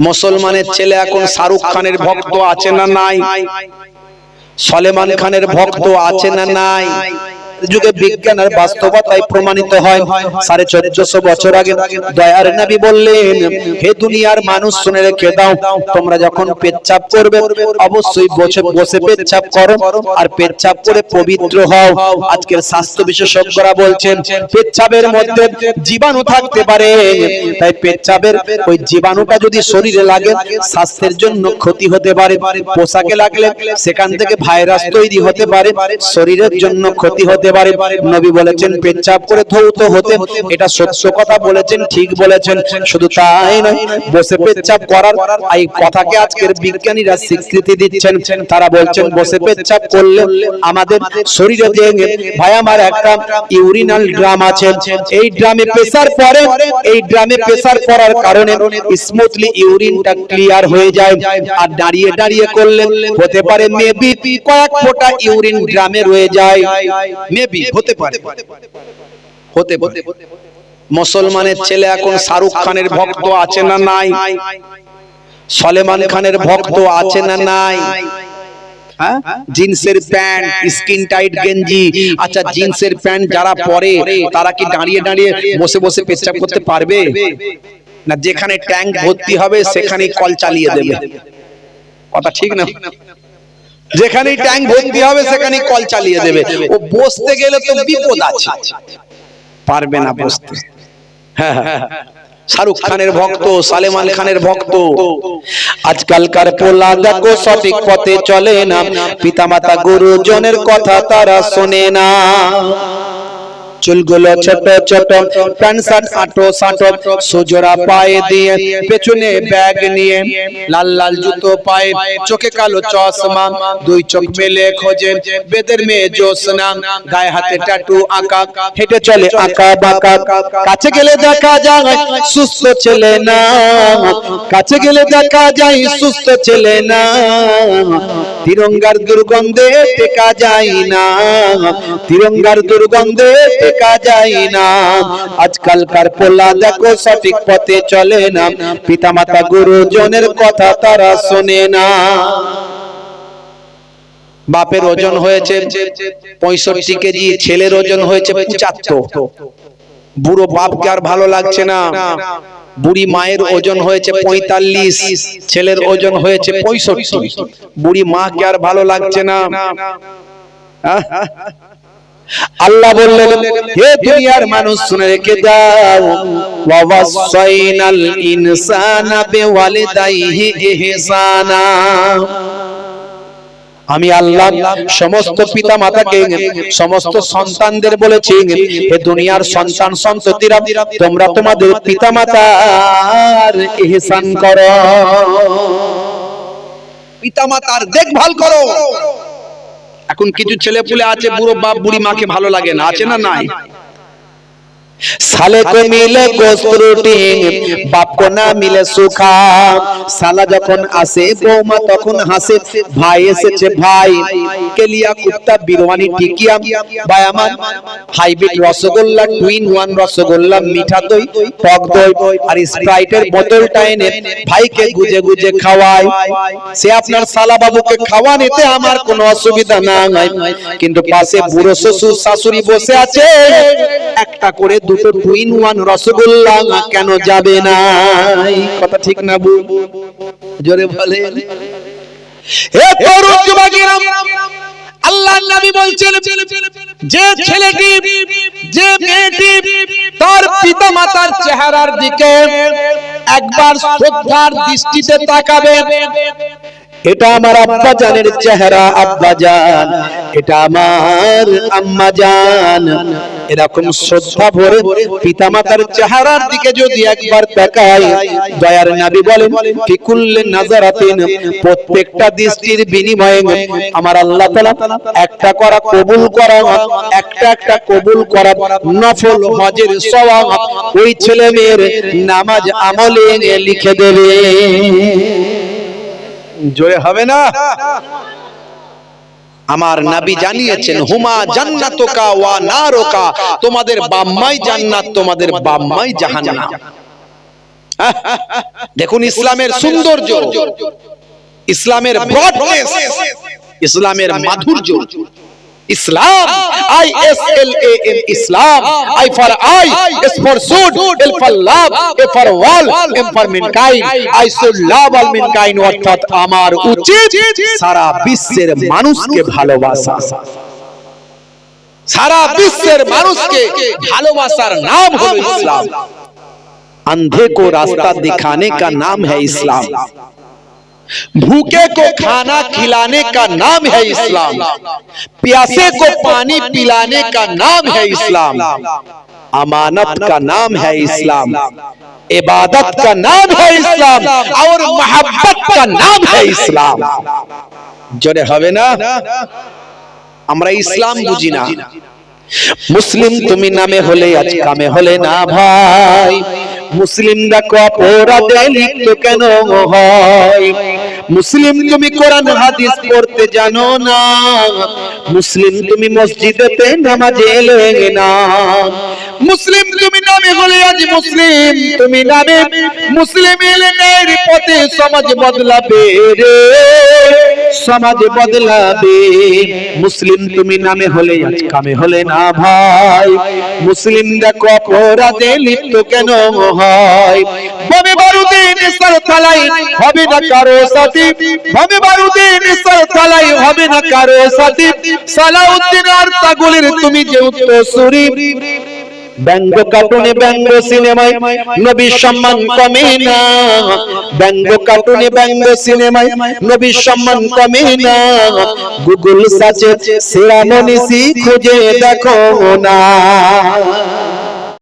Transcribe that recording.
মুসলমানের ছেলে এখন শাহরুখ খানের ভক্ত আছে না নাই? সলেমান খানের ভক্ত আছে না নাই? যুগে বিজ্ঞান আর বাস্তবতায় প্রমাণিত হয়। সাড়ে চোদ্দশো বছর আগে দয়ার নবী বললেন, হে দুনিয়ার মানুষ, শুনে রেখে দাও, তোমরা যখন পেচ্ছাপ করবে, অবশ্যই বসে বসে পেচ্ছাপ করো আর পেচ্ছাপ করে পবিত্র হও। আজকের স্বাস্থ্য বিশেষজ্ঞরা বলছেন, পেচ্ছাপের মধ্যে জীবাণু থাকতে পারে, তাই পেচ্ছাপের ওই জীবাণুটা যদি শরীরে লাগে, স্বাস্থ্যের জন্য ক্ষতি হতে পারে। পোশাকে লাগলে সেখান থেকে ভাইরাস তৈরি হতে পারে, শরীরের জন্য ক্ষতি হতে পারে। নবী বলেছেন, পেচ্ছাপ করে ধৌত হতে। এটা সত্য কথা বলেছেন, ঠিক বলেছেন। শুধু তাই নয়, বসে পেচ্ছাপ করার এই কথাকে আজকের বিজ্ঞানীরা স্বীকৃতি দিচ্ছেন। তারা বলছেন, বসে পেচ্ছাপ করলে আমাদের শরীরে যে ভাই আমার একটা ইউরিনাল ড্রাম আছে। এই ড্রামে প্রেসার পড়ে। এই ড্রামে প্রেসার পড়ার কারণে স্মুথলি ইউরিনটা ক্লিয়ার হয়ে যায়। আর দাঁড়িয়ে দাঁড়িয়ে করলে হতে পারে, মেবি কয়েক ফোঁটা ইউরিন ড্রামে রয়ে যায়। মেবি হতে পারে। হতে পারে। মুসলমানের ছেলে এখন শাহরুখ খানের ভক্ত আছে না নাই? সলেমান খানের ভক্ত আছে না নাই? হ্যাঁ? জিন্সের প্যান্ট স্কিন টাইট গেঞ্জি। আচ্ছা জিন্সের প্যান্ট যারা পরে তারা কি দাঁড়িয়ে দাঁড়িয়ে বসে বসে পেচ্ছাপ করতে পারবে? না যেখানে ট্যাঙ্ক ভর্তি হবে সেখানে কল চালিয়ে দেবে। কথা ঠিক না? যেখানে ট্যাঙ্ক ভর্তি হবে সেখানে কল চালিয়ে দেবে। ও বসতে গেলে তো বিপদ আছে। পারবে না বসতে। হ্যাঁ হ্যাঁ শাহরুখ খানের ভক্ত সালেমান খানের ভক্ত। আজকালকার পোলা দেখো সঠিক পথে চলে না। পিতামাতা গুরুজনের কথা তারা শোনে না। চুলগুলো ছোট ছোট, প্যান্ট শার্ট, আটো সাটো সুজোড়া পায়ে দিয়ে, পেছনে ব্যাগ নিয়ে, লাল লাল জুতো পায়ে, চোখে কালো চশমা, দুই চোখ মেলে খোঁজে, বেদের মেয়ে জোসনা গায়ে হাতে টাটু আঁকা, হেঁটে চলে আঁকা বাঁকা। কাছে গেলে দেখা যায় সুস্থ ছেলে না। কাছে গেলে দেখা যায় সুস্থ ছেলে না। তিরঙ্গার দুর্গন্ধে টেকা যায় না। তিরঙ্গার দুর্গন্ধে টেকা যায় না। আজকালকার পোলা দেখো সঠিক পথে চলে না। পিতামাতা গুরুজনের কথা তারা শোনে না। বাপের ওজন হয়েছে পঁয়ষট্টি কেজি, ছেলের ওজন হয়েছে পঁচাত্তর। বুড়ো বাপকে আর ভালো লাগছে না। বুড়ি মায়ের ওজন হয়েছে পঁয়তাল্লিশ ছেলের ওজন হয়েছে পঁয়ষট্টি। বুড়ি মাকে আর ভালো লাগছে না? আল্লাহ বললেন হে দুনিয়ার মানুষ শুনে রেখে দাও ওয়াসাইনাল ইনসানা বিওয়ালিদাইহি ইহসানা। আমি আল্লাহ সমস্ত পিতা মাতাকে সমস্ত সন্তানদের বলেছি হে দুনিয়ার সন্তান সন্ততিরা তোমরা তোমাদের পিতা মাতার ইহসান করো। পিতা মাতার দেখভাল করো। এখন কিছু ছেলে পুলে আছে বুড়ো বাপ বুড়ি মাকে ভালো লাগে না আছে না নাই? সালে কো মিলে গোস্ত রুটি বাপ কো না মিলে সুখা। সালা যখন আসে বৌমা তখন হাসে ভাই এসেছে ভাই। কেলিয়া কুত্তা বিরওয়ানি টিকিয়া ভাই আমার hybrid rasgulla twin one rasgulla মিঠা দই টক দই আর স্প্রাইটের বোতলটা এনে ভাইকে গুজে গুজে খাওয়ায়। সে আপনার সালা বাবুকে খাওয়ান এতে আমার কোনো অসুবিধা নাই। কিন্তু পাশে বুড়ো শ্বশুর শাশুড়ি বসে আছে। একটা করে দুটো টুইন ওয়ান রসগোল্লা কেন যাবে না? কথা ঠিক না বু? জোরে বলে। হে তরুণ যুবকেরা আল্লাহ নবী বলছেন, যে ছেলেটি, যে মেয়েটি তার পিতা মাতার চেহারার দিকে একবার শ্রদ্ধার দৃষ্টিতে তাকাবে, এটা আমার আব্বা জানের চেহারা, আব্বা জান। এটা আমার আম্মা জান। এরকম শ্রদ্ধা ভরে পিতামাতার চেহারার দিকে যদি একবার তাকাই দয়ার নবী বলেন কি কুল্লে নাজারাতিন? প্রত্যেকটা দৃষ্টির বিনিময়ে আমার আল্লাহ তাআলা একটা করা কবুল করা একটা একটা কবুল করা নফল হজের সওয়াব ওই ছেলে মেয়ের নামাজ আমলে লিখে দেবে। জয় হবে না? আমার নাবি জানিয়েছেন হুমা জান্নাতুকা ওয়া নারুকা। তোমাদের বাম্মাই জান্নাত তোমাদের বাম্মাই জাহান্নাম। দেখুন ইসলামের সৌন্দর্য। ইসলামের ব্রডনেস ইসলামের মাধুর্য। Islam I S L A M Islam I for I S for should L for love A for all M for mankind I should love all mankind অর্থাৎ আমার উচিত সারা বিশ্বের মানুষকে ভালোবাসা সারা বিশ্বের মানুষকে ভালোবাসার নাম হলো ইসলাম अंधे को रास्ता दिखाने का नाम है इस्लाम भूखे को खाना खिलाने का नाम है इस्लाम प्यासे को पानी पिलाने का नाम है इस्लाम अमानत का नाम है इस्लाम इबादत का नाम है इस्लाम और मोहब्बत का नाम है इस्लाम জোরে হবে না আমরা ইসলাম বুঝি না মুসলিম তুমি নামে হলে আজ কামে হলে না ভাই মুসলিমরা অপরাধে লিপ্ত কেন হয়? মুসলিম তুমি কোরআন, হাদিস পড়তে জানো না। মুসলিম তুমি মসজিদেতে নামাজে এলে না। মুসলিম তুমি নামে হলে আজ মুসলিম, তুমি নামে মুসলিম এলেনের পথে সমাজ বদলাবে রে। সমাজ বদলাবে মুসলিম তুমি নামে হলে আজ কামে হলে না ভাই। মুসলিম দেখো অপরাধে লিপ্ত কেন হয়? ববে বারুদে নিসার হবে না কারও সাথে। ববে বারুদে নিসার হবে না কারও সাথে। সালাউদ্দিন আর তাগুলের তুমি যে উত্তরসূরি ব্যঙ্গ কার্টুনে ব্যঙ্গ সিনেমায় নবীর সম্মান কমে না। ব্যঙ্গ কার্টুনে ব্যঙ্গ সিনেমায় নবীর সম্মান কমে না। গুগল সাচে সেরা মনীষী খুঁজে দেখো না।